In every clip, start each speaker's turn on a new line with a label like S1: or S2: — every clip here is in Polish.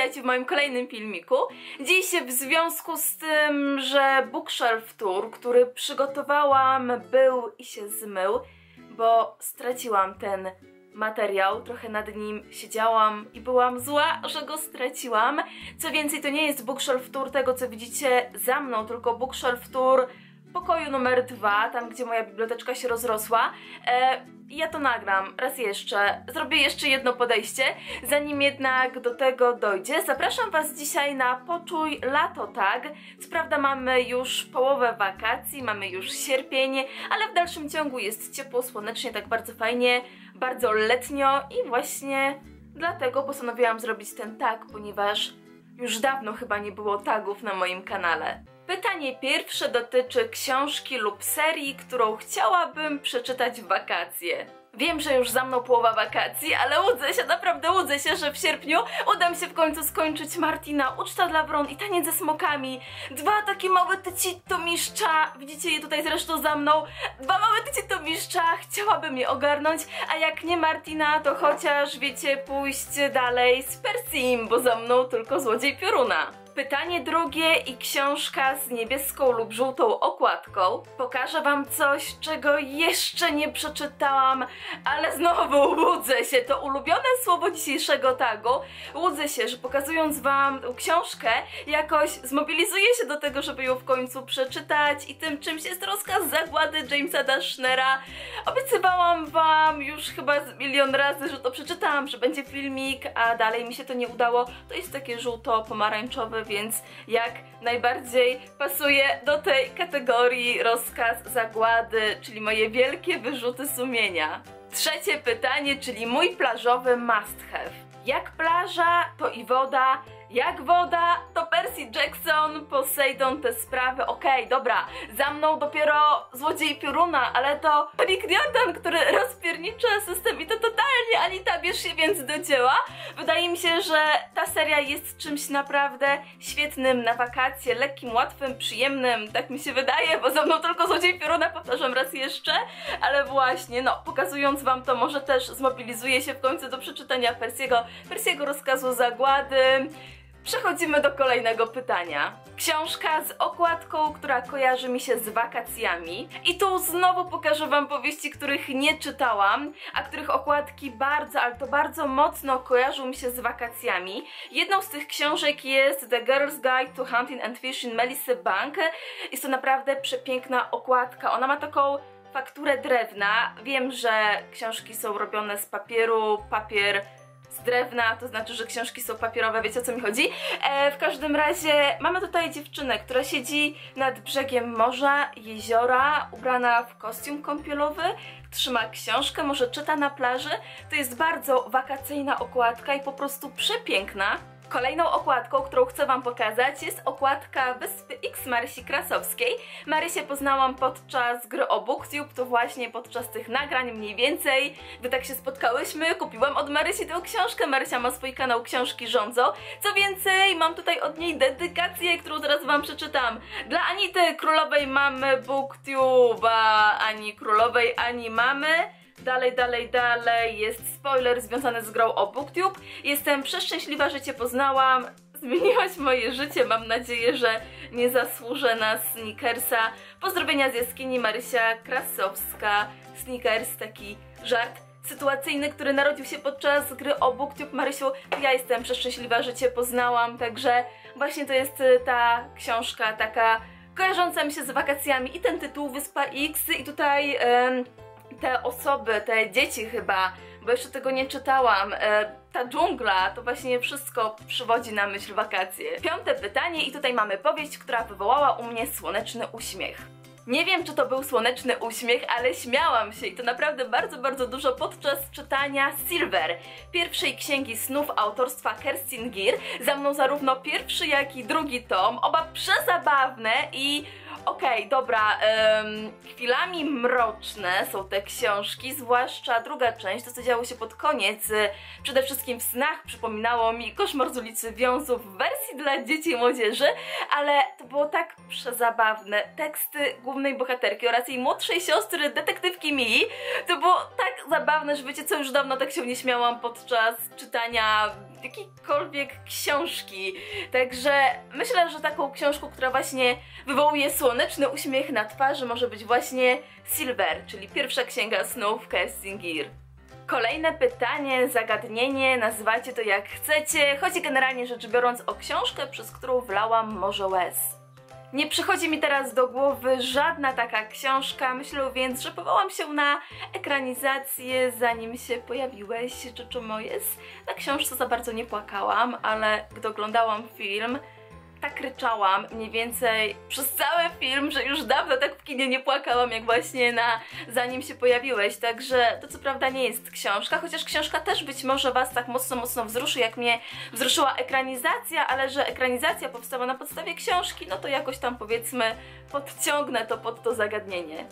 S1: witajcie w moim kolejnym filmiku. Dziś w związku z tym, że Bookshelf Tour, który przygotowałam, był i się zmył, bo straciłam ten materiał, trochę nad nim siedziałam i byłam zła, że go straciłam. Co więcej, to nie jest Bookshelf Tour tego, co widzicie za mną, tylko Bookshelf Tour pokoju numer dwa, tam gdzie moja biblioteczka się rozrosła. E, ja to nagram raz jeszcze. Zrobię jeszcze jedno podejście. Zanim jednak do tego dojdzie, zapraszam Was dzisiaj na Poczuj Lato Tag. Co prawda mamy już połowę wakacji, mamy już sierpień, ale w dalszym ciągu jest ciepło, słonecznie, tak bardzo fajnie, bardzo letnio i właśnie dlatego postanowiłam zrobić ten tag, ponieważ już dawno chyba nie było tagów na moim kanale. Pytanie pierwsze dotyczy książki lub serii, którą chciałabym przeczytać w wakacje. Wiem, że już za mną połowa wakacji, ale łudzę się, naprawdę łudzę się, że w sierpniu uda mi się w końcu skończyć Martina, Uczta dla Wron i Taniec ze smokami. Dwa takie małe tyci tomiszcza, widzicie je tutaj zresztą za mną, dwa małe tyci tomiszcza, chciałabym je ogarnąć, a jak nie Martina, to chociaż, wiecie, pójść dalej z Persim, bo za mną tylko Złodziej Pioruna. Pytanie drugie i książka z niebieską lub żółtą okładką. Pokażę wam coś, czego jeszcze nie przeczytałam, ale znowu łudzę się, to ulubione słowo dzisiejszego tagu. Łudzę się, że pokazując wam książkę, jakoś zmobilizuję się do tego, żeby ją w końcu przeczytać i tym czymś jest rozkaz zagłady Jamesa Dashnera. Obiecywałam wam już chyba milion razy, że to przeczytałam, że będzie filmik, a dalej mi się to nie udało. To jest takie żółto-pomarańczowe, więc jak najbardziej pasuje do tej kategorii rozkaz zagłady, czyli moje wielkie wyrzuty sumienia. Trzecie pytanie, czyli mój plażowy must have. Jak plaża, to i woda, jak woda, to Percy Jackson, Poseidon, te sprawy, okej, okay, dobra, za mną dopiero Złodziej Pioruna, ale to Rick Newton, który rozpiernicza system i to totalnie Anita bierz się więc do dzieła. Wydaje mi się, że ta seria jest czymś naprawdę świetnym na wakacje, lekkim, łatwym, przyjemnym, tak mi się wydaje, bo za mną tylko Złodziej Pioruna, powtarzam raz jeszcze, ale właśnie, no, pokazując wam to, może też zmobilizuję się w końcu do przeczytania Persiego, Persiego rozkazu zagłady, Przechodzimy do kolejnego pytania. Książka z okładką, która kojarzy mi się z wakacjami. I tu znowu pokażę wam powieści, których nie czytałam, a których okładki bardzo, ale to bardzo mocno kojarzą mi się z wakacjami. Jedną z tych książek jest The Girl's Guide to Hunting and Fishing Melissa Bank. Jest to naprawdę przepiękna okładka. Ona ma taką fakturę drewna. Wiem, że książki są robione z papieru, papier drewna, to znaczy, że książki są papierowe, wiecie o co mi chodzi? E, w każdym razie mamy tutaj dziewczynę, która siedzi nad brzegiem morza, jeziora, ubrana w kostium kąpielowy, trzyma książkę, może czyta na plaży. To jest bardzo wakacyjna okładka i po prostu przepiękna. Kolejną okładką, którą chcę Wam pokazać jest okładka Wyspy X Marysi Krasowskiej. Marysię poznałam podczas gry o BookTube, to właśnie podczas tych nagrań mniej więcej. Gdy tak się spotkałyśmy, kupiłam od Marysi tę książkę. Marysia ma swój kanał Książki Rządzą. Co więcej, mam tutaj od niej dedykację, którą teraz Wam przeczytam. Dla Anity, królowej mamy BookTube'a, ani królowej, ani mamy. Dalej, dalej, dalej jest spoiler związany z grą o BookTube. Jestem przeszczęśliwa, że Cię poznałam. Zmieniłaś moje życie, mam nadzieję, że nie zasłużę na Snickersa. Pozdrowienia z jaskini Marysia Krasowska. Snickers, taki żart sytuacyjny, który narodził się podczas gry o BookTube. Marysiu, ja jestem przeszczęśliwa, że Cię poznałam, także właśnie to jest y, ta książka taka kojarząca mi się z wakacjami i ten tytuł Wyspa X i tutaj te osoby, te dzieci chyba, bo jeszcze tego nie czytałam, e, ta dżungla, to właśnie wszystko przywodzi na myśl wakacje. Piąte pytanie i tutaj mamy powieść, która wywołała u mnie słoneczny uśmiech. Nie wiem, czy to był słoneczny uśmiech, ale śmiałam się i to naprawdę bardzo, bardzo dużo podczas czytania Silver, pierwszej księgi snów autorstwa Kerstin Gir. Za mną zarówno pierwszy, jak i drugi tom, oba przezabawne i Okej, okay, dobra, chwilami mroczne są te książki, zwłaszcza druga część, to co działo się pod koniec, y, przede wszystkim w snach przypominało mi Koszmar z ulicy Wiązów w wersji dla dzieci i młodzieży, ale to było tak przezabawne. Teksty głównej bohaterki oraz jej młodszej siostry, detektywki Mii, to było tak zabawne, że wiecie co, już dawno tak się nie śmiałam podczas czytania jakiejkolwiek książki. Także myślę, że taką książką, która właśnie wywołuje słoneczny uśmiech na twarzy może być właśnie Silver, czyli pierwsza księga snów Kessingir. Kolejne pytanie, zagadnienie, nazywajcie to jak chcecie. Chodzi generalnie rzecz biorąc o książkę, przez którą wlałam morze łez. Nie przychodzi mi teraz do głowy żadna taka książka, myślę więc, że powołam się na ekranizację zanim się pojawiłeś, Jojo Moyes. Na książce za bardzo nie płakałam, ale gdy oglądałam film, tak ryczałam mniej więcej przez cały film, że już dawno tak w kinie nie płakałam jak właśnie na zanim się pojawiłeś, także to co prawda nie jest książka, chociaż książka też być może Was tak mocno, mocno wzruszy, jak mnie wzruszyła ekranizacja, ale że ekranizacja powstała na podstawie książki, no to jakoś tam powiedzmy podciągnę to pod to zagadnienie.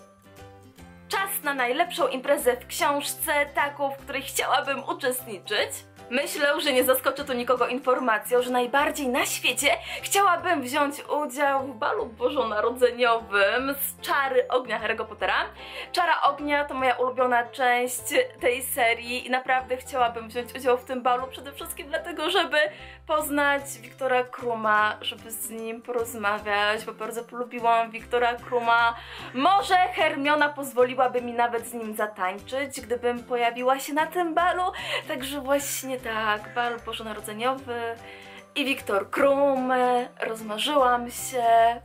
S1: Czas na najlepszą imprezę w książce, taką, w której chciałabym uczestniczyć. Myślę, że nie zaskoczę tu nikogo informacją, że najbardziej na świecie chciałabym wziąć udział w balu bożonarodzeniowym z Czary Ognia Harry'ego Pottera. Czara Ognia to moja ulubiona część tej serii i naprawdę chciałabym wziąć udział w tym balu przede wszystkim dlatego, żeby poznać Wiktora Kruma, żeby z nim porozmawiać, bo bardzo polubiłam Wiktora Kruma. Może Hermiona pozwoliłaby mi nawet z nim zatańczyć, gdybym pojawiła się na tym balu, także właśnie tak, bal bożonarodzeniowy i Wiktor Krum, rozmarzyłam się.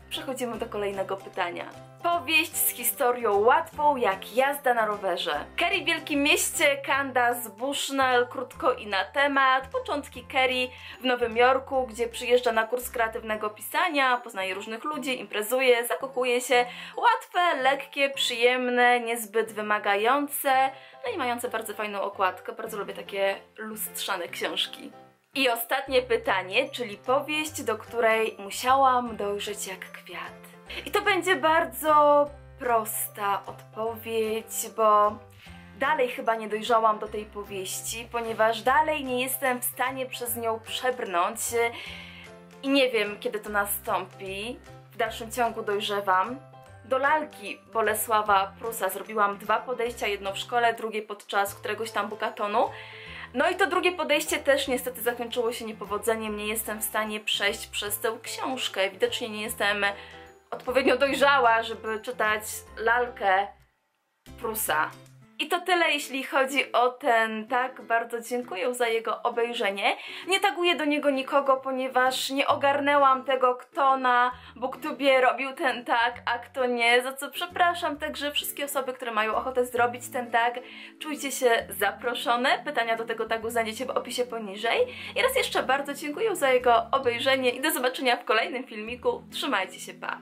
S1: Przechodzimy do kolejnego pytania. Powieść z historią łatwą jak jazda na rowerze. Kerry w Wielkim Mieście, Candace Bushnell, krótko i na temat. Początki Kerry w Nowym Jorku, gdzie przyjeżdża na kurs kreatywnego pisania, poznaje różnych ludzi, imprezuje, zakochuje się. Łatwe, lekkie, przyjemne, niezbyt wymagające, no i mające bardzo fajną okładkę. Bardzo lubię takie lustrzane książki. I ostatnie pytanie, czyli powieść, do której musiałam dojrzeć jak kwiat. I to będzie bardzo prosta odpowiedź, bo dalej chyba nie dojrzałam do tej powieści, ponieważ dalej nie jestem w stanie przez nią przebrnąć i nie wiem, kiedy to nastąpi. W dalszym ciągu dojrzewam. Do lalki Bolesława Prusa zrobiłam dwa podejścia, jedno w szkole, drugie podczas któregoś tam bukatonu. No i to drugie podejście też niestety zakończyło się niepowodzeniem, nie jestem w stanie przejść przez tę książkę. Widocznie nie jestem odpowiednio dojrzała, żeby czytać lalkę Prusa. I to tyle, jeśli chodzi o ten tak. Bardzo dziękuję za jego obejrzenie. Nie taguję do niego nikogo, ponieważ nie ogarnęłam tego, kto na Booktubie robił ten tak, a kto nie, za co przepraszam. Także wszystkie osoby, które mają ochotę zrobić ten tag, czujcie się zaproszone. Pytania do tego tagu znajdziecie w opisie poniżej. I raz jeszcze bardzo dziękuję za jego obejrzenie i do zobaczenia w kolejnym filmiku. Trzymajcie się, pa!